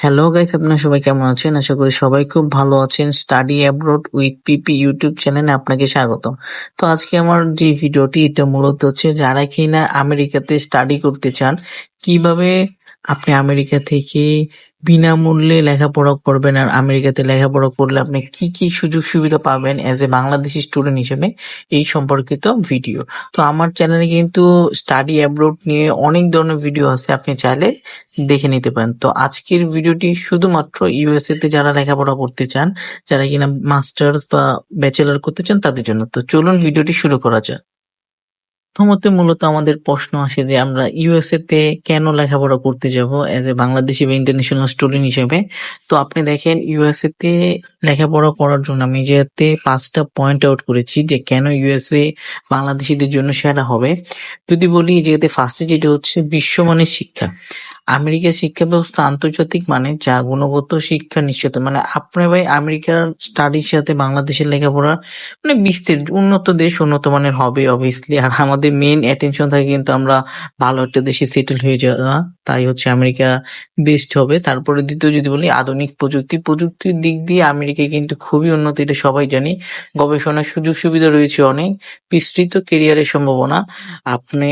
Hello guys আপনারা সবাই কেমন আছেন? আশা করি সবাই খুব ভালো আছেন। Study abroad with PP YouTube চ্যানেলে আপনাকে স্বাগত তো আজকে আমার যে ভিডিওটি এটা মূলত হচ্ছে যারা কিনা আমেরিকাতে স্টাডি করতে চান, কীভাবে আপনি আমেরিকা থেকে বিনামূল্যে লেখাপড়া করবেন আর আমেরিকাতে লেখাপড়া করলে আপনি কি কি সুযোগ সুবিধা পাবেন অ্যাজ এ বাংলাদেশি স্টুডেন্ট হিসেবে এই সম্পর্কিত ভিডিও তো আমার চ্যানেলে কিন্তু স্টাডি অ্যাব্রোড নিয়ে অনেক ধরনের ভিডিও আছে, আপনি চাইলে দেখে নিতে পারেন। তো আজকের ভিডিওটি শুধুমাত্র ইউএসএ তে যারা লেখাপড়া করতে চান, যারা কিনা মাস্টার্স বা ব্যাচেলার করতে চান, তাদের জন্য। তো চলুন ভিডিওটি শুরু করা যাক। প্রথমত মূলত আমাদের প্রশ্ন আসে যে আমরা ইউএসএ তে কেন লেখাপড়া করতে যাব এজ এ বাংলাদেশি বা ইন্টারন্যাশনাল স্টুডেন্ট হিসেবে। তো আপনি দেখেন ইউএসএ তে লেখাপড়া করার জন্য আমি যেতে পাঁচটা পয়েন্ট আউট করেছি যে কেন ইউএসএ বাংলাদেশিদের জন্য সেরা হবে। যদি বলি যেতে ফার্স্টে যেটা হচ্ছে বিশ্বমানের শিক্ষা। আমেরিকার শিক্ষা ব্যবস্থা আন্তর্জাতিক মানে যা গুণগত শিক্ষা নিশ্চিত। মানে আপনার ভাই আমেরিকার স্টাডির সাথে বাংলাদেশের লেখাপড়া মানে বিস্তার উন্নত দেশ, উন্নত মানের হবে অবভিয়াসলি আর আমাদের মেইন অ্যাটেনশন থাকে কিন্তু আমরা ভালো একটা দেশে সেটেল হয়ে যাওয়া, তাই হচ্ছে আমেরিকা বেস্ট হবে। তারপরে দ্বিতীয় যদি বলি, আধুনিক প্রযুক্তি। প্রযুক্তির দিক দিয়ে আমেরিকা কিন্তু খুবই উন্নত, এটা সবাই জানি। গবেষণার সুযোগ সুবিধা রয়েছে অনেক, বিস্তৃত কেরিয়ারের সম্ভাবনা। আপনি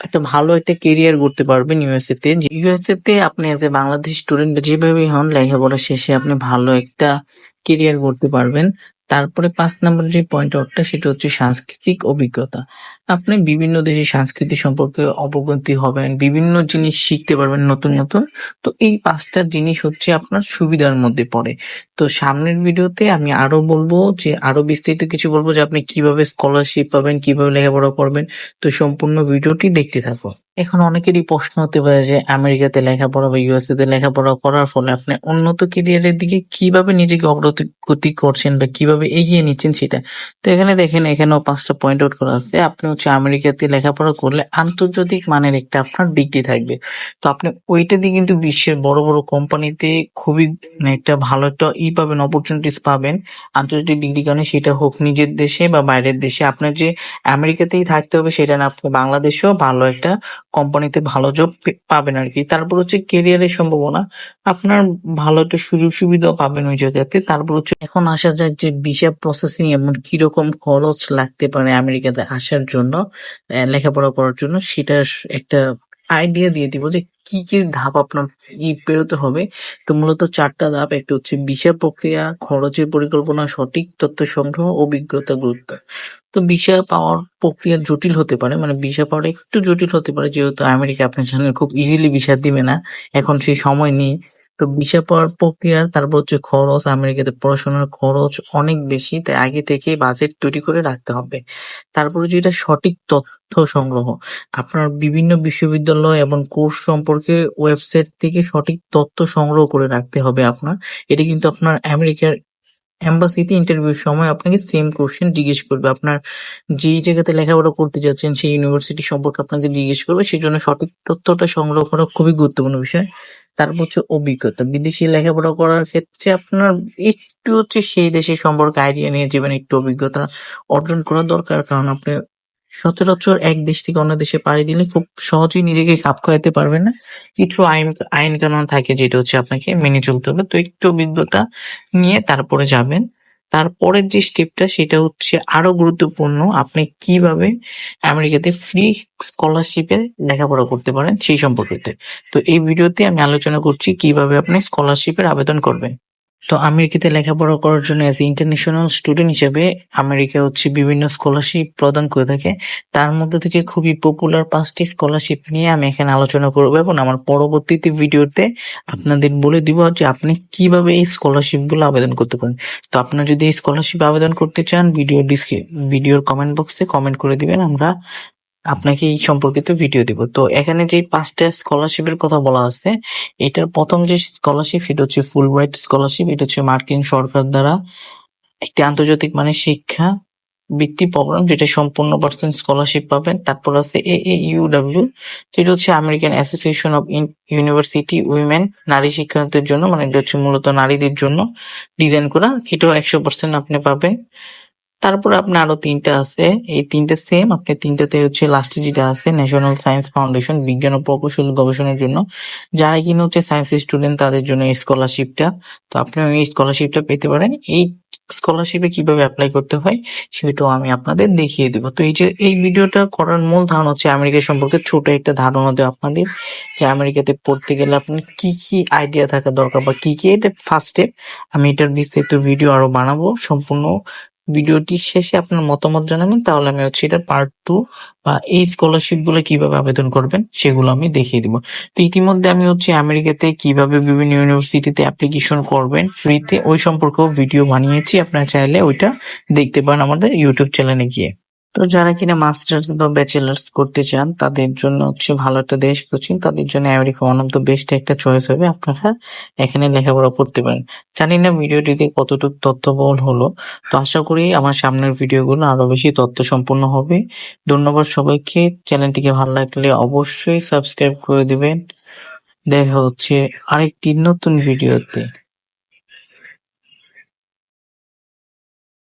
একটা ভালো একটা কেরিয়ার গড়তে পারবেন ইউএসএ তে। ইউএসএ তে আপনি এজ এ বাংলাদেশ স্টুডেন্ট যেভাবেই হন, লেখাপড়া শেষে আপনি ভালো একটা কেরিয়ার গড়তে পারবেন। তারপরে পাঁচ নম্বর যে পয়েন্ট আউটটা সেটা হচ্ছে সাংস্কৃতিক অভিজ্ঞতা। আপনি বিভিন্ন দেশের সংস্কৃতি সম্পর্কে অবগতি হবেন, বিভিন্ন জিনিস শিখতে পারবেন নতুন নতুন। তো এই পাঁচটা জিনিস হচ্ছে আপনার সুবিধার মধ্যে পড়ে। তো সামনের ভিডিওতে আমি আরও বলব যে, আরও বিস্তারিত কিছু বলব যে আপনি কীভাবে স্কলারশিপ পাবেন, কীভাবে লেখাপড়া করবেন। তো সম্পূর্ণ ভিডিওটি দেখতে থাকো। এখন অনেকেরই প্রশ্ন হতে পারে যে, আমেরিকাতে লেখাপড়া বা ইউএসএ তে লেখাপড়া করার ফলে আপনি উন্নত কেরিয়ারের দিকে কীভাবে নিজেকে অগ্রগতি করছেন বা কীভাবে এগিয়ে নিচ্ছেন সেটা। তো এখানে দেখেন, এখানেও পাঁচটা পয়েন্ট আউট করা আছে। আপনি হচ্ছে আমেরিকাতে লেখাপড়া করলে আন্তর্জাতিক মানের একটা আপনার ডিগ্রি থাকবে। তো আপনি ওইটা দিয়ে কিন্তু বিশ্বের বড় বড় কোম্পানিতে খুবই মানে একটা ভালো একটা ই পাবেন অপরচুনিটিস পাবেন। আন্তর্জাতিক ডিগ্রি কারণে সেটা হোক নিজের দেশে বা বাইরের দেশে। আপনার যে আমেরিকাতেই থাকতে হবে সেটা না আপনি বাংলাদেশেও ভালো একটা কোম্পানিতে ভালো জব পাবেন আর কি তারপর হচ্ছে কেরিয়ারের সম্ভাবনা। আপনার ভালো একটা সুযোগ সুবিধাও পাবেন ওই জায়গাতে। তারপর হচ্ছে এখন আসা যাক যে ভিসা প্রসেসিং এমন কীরকম খরচ লাগতে পারে আমেরিকাতে আসার জন্য। আহ, লেখাপড়া করার জন্য সেটা একটা আইডিয়া দিয়ে দিব যে কি কি ধাপ আপনার ই পেরোতে হবে। তো মূলত চারটা ধাপ একটা হচ্ছে ভিসা প্রক্রিয়া খরচের পরিকল্পনা সঠিক তথ্য সংগ্রহ অভিজ্ঞতা গুরুত্ব। তো ভিসা পাওয়ার প্রক্রিয়া জটিল হতে পারে মানে ভিসা পাওয়ার একটু জটিল হতে পারে যেহেতু আমেরিকা আপনার জানেন খুব ইজিলি ভিসা দিবে না। এখন সেই সময় নেই তো ভিসা পাওয়ার প্রক্রিয়া, তারপর হচ্ছে খরচ, আমেরিকাতে পড়াশোনার খরচ অনেক বেশি, তাই আগে থেকে বাজেট তৈরি করে রাখতে হবে। তারপরে যেটা সঠিক তথ্য সংগ্রহ, আপনার বিভিন্ন বিশ্ববিদ্যালয় এবং কোর্স সম্পর্কে ওয়েবসাইট থেকে সঠিক তথ্য সংগ্রহ করে রাখতে হবে আপনার। এটা কিন্তু আপনার আমেরিকার এম্বাসিতে ইন্টারভিউর সময় আপনাকে সেম কোশ্চেন জিজ্ঞেস করবে। আপনার যেই জায়গাতে লেখাপড়া করতে যাচ্ছেন, সেই ইউনিভার্সিটি সম্পর্কে আপনাকে জিজ্ঞেস করবে। সেই জন্য সঠিক তথ্যটা সংগ্রহ করা খুবই গুরুত্বপূর্ণ বিষয়। তারপর হচ্ছে অভিজ্ঞতা। বিদেশি লেখাপড়া করার ক্ষেত্রে আপনার একটু হচ্ছে সেই দেশের সম্পর্কে আইডিয়া নিয়ে যাবেন একটু অভিজ্ঞতা অর্জন করা দরকার। কারণ আপনি সচরাচর এক দেশ থেকে অন্য দেশে পাড়ি দিলে খুব সহজেই নিজেকে খাপ খাওয়াতে পারবেন না। কিছু আইন আইন কানুন থাকে যেটা হচ্ছে আপনাকে মেনে চলতে হবে। তো একটু অভিজ্ঞতা নিয়ে তারপরে যাবেন। তারপরের যে স্টেপটা সেটা হচ্ছে আরও গুরুত্বপূর্ণ, আপনি কীভাবে আমেরিকাতে ফ্রি স্কলারশিপে লেখাপড়া করতে পারেন সেই সম্পর্কে। তো এই ভিডিওতে আমি আলোচনা করছি কীভাবে আপনি স্কলারশিপের আবেদন করবেন। তো আমেরিকাতে লেখাপড়া করার জন্য অ্যাজ ইন্টারন্যাশনাল স্টুডেন্ট হিসেবে আমেরিকা হচ্ছে বিভিন্ন স্কলারশিপ প্রদান করে থাকে। তার মধ্যে থেকে খুবই পপুলার পাঁচটি স্কলারশিপ নিয়ে আমি এখানে আলোচনা করব এবং আমার পরবর্তীতে ভিডিওতে আপনাদের বলে দিব যে আপনি কীভাবে এই স্কলারশিপগুলো আবেদন করতে পারেন। তো আপনার যদি এই স্কলারশিপ আবেদন করতে চান, ভিডিও ডিসক্রি ভিডিওর কমেন্ট বক্সে কমেন্ট করে দিবেন, আমরা আপনাকে এই সম্পর্কিত ভিডিও দিব। তো এখানে যে পাঁচটা স্কলারশিপের কথা বলা আছে, এটার প্রথম যে স্কলারশিপ এটা হচ্ছে ফুল ব্রাইট স্কলারশিপ এটা হচ্ছে মার্কিন সরকার দ্বারা একটি আন্তর্জাতিক মানে শিক্ষা বৃত্তি প্রোগ্রাম, যেটা সম্পূর্ণ পার্সেন্ট স্কলারশিপ পাবেন। তারপর আছে এ এ ইউডাব্লিউ যেটা হচ্ছে American association of university women নারী শিক্ষার্থীদের জন্য মানে এটা হচ্ছে মূলত নারীদের জন্য ডিজাইন করা। এটাও একশো পার্সেন্ট আপনি পাবেন। তারপরে আপনার আরও তিনটা আছে। এই তিনটা সেম আপনি তিনটাতে হচ্ছে লাস্টে যেটা আছে ন্যাশনাল সায়েন্স ফাউন্ডেশন বিজ্ঞান ও প্রকৌশল গবেষণার জন্য। যারা কিনা হচ্ছে সায়েন্স স্টুডেন্ট তাদের জন্য স্কলারশিপটা তো আপনি এই স্কলারশিপটা পেতে পারেন। এই স্কলারশিপে কীভাবে অ্যাপ্লাই করতে হয়, সেটাও আমি আপনাদের দেখিয়ে দেবো। তো এই যে, এই ভিডিওটা করার মূল ধারণা হচ্ছে আমেরিকা সম্পর্কে ছোট একটা ধারণা দেওয়া আপনাদের, যে আমেরিকাতে পড়তে গেলে আপনার কি কি আইডিয়া থাকা দরকার বা কি কি এটা ফার্স্ট স্টেপ আমি এটার বিস্তারিত ভিডিও আরও বানাবো, সম্পূর্ণ ভিডিওটি শেষে আপনার মতামত জানাবেন, তাহলে আমি হচ্ছে এটা পার্ট টু বা এই স্কলারশিপগুলো কীভাবে আবেদন করবেন সেগুলো আমি দেখিয়ে দিব। তো ইতিমধ্যে আমি হচ্ছে আমেরিকাতে কীভাবে বিভিন্ন ইউনিভার্সিটিতে অ্যাপ্লিকেশন করবেন ফ্রিতে ওই সম্পর্কেও ভিডিও বানিয়েছি, আপনারা চাইলে ওইটা দেখতে পান আমাদের ইউটিউব চ্যানেলে গিয়ে। তো যারা কিনা মাস্টার্স বা ব্যাচেলার্স করতে চান, তাদের জন্য হচ্ছে ভালো একটা দেশ কোচিং, তাদের জন্য America one of the best একটা চয়েস হবে। আপনারা এখানে লেখাপড়া করতে পারেন। জানি না ভিডিওটিতে কতটুকু তথ্যবহুল হলো, তো আশা করি আমার সামনের ভিডিওগুলো আরও বেশি তথ্য সম্পূর্ণ হবে। ধন্যবাদ সবাইকে। চ্যানেলটিকে ভালো লাগলে অবশ্যই সাবস্ক্রাইব করে দিবেন। দেখা হচ্ছে আরেকটি নতুন ভিডিওতে।